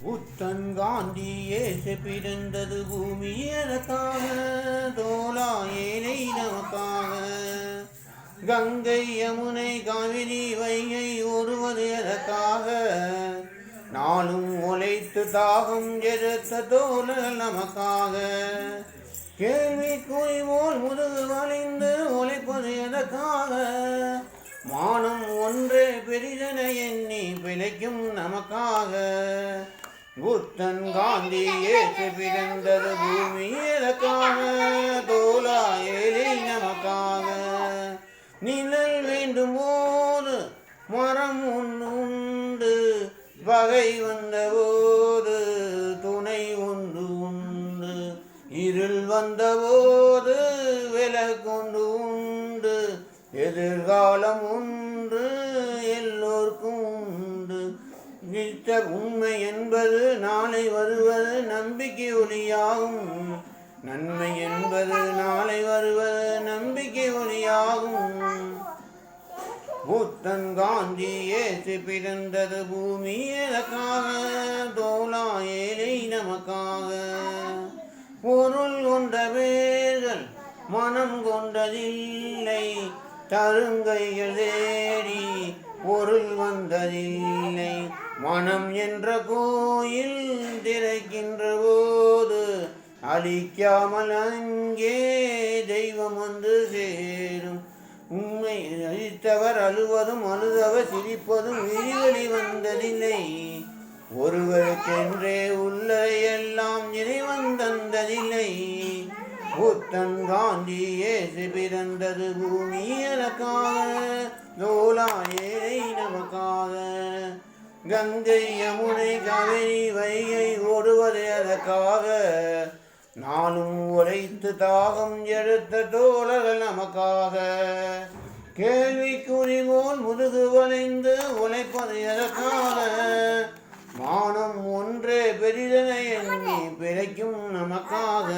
புத்தன் காந்தியேசு பிறந்தது பூமி எனக்காக தோலா நமக்காக கங்கை யமுனை காவிரி வைகை ஒருவது எனக்காக நாளும் உழைத்து தாகம் எடுத்த தோழர் நமக்காக. கேள்வி போல் முதுகு வளைந்து உழைப்பது எனக்காக மானம் ஒன்றே பெரிதனை எண்ணி பிழைக்கும் நமக்காக. புத்தன் காந்தி ஏற்று பிறந்தது பூமி தோலா ஏழை நமக்காக. நிழல் வேண்டும் போது மரம் ஒன்று உண்டு. பகை வந்தபோது துணை ஒன்று உண்டு. இருள் வந்தபோது விலகொண்டு உண்டு. எதிர்காலம் உண்டு நித்த உண்மை என்பது நாளை வருவது நம்பிக்கை ஒளியாகும் நன்மை என்பது நாளை வருவது நம்பிக்கை ஒளியாகும் புத்தன் காந்தி ஏசு பிறந்தது பூமி எனக்காக தோலா ஏழை நமக்காக. பொருள் கொண்ட வேர்கள் மனம் கொண்டதில்லை தருங்கைகள் தேடி பொருள் வந்ததில்லை. மனம் என்ற கோயில் திறக்கின்ற போது அழிக்காமல் அங்கே தெய்வம் வந்து சேரும். உண்மை அழித்தவர் அழுவதும் அழுதவர் சிரிப்பதும் விரிவழி வந்ததில்லை. ஒருவருக்கு தன் காந்தி பிறந்தது பூமி எனக்காக தோலா நமக்காக. கங்கை யமுனை காவிரி வைகை ஓடுவது அதற்காக நானும் உழைத்து தாகம் எடுத்த தோழர்கள் நமக்காக. கேள்விக்குறி போல் முதுகு வளைந்து உழைப்பது எதற்காக மானம் ஒன்றே பெரிதனை எண்ணி பிழைக்கும் நமக்காக.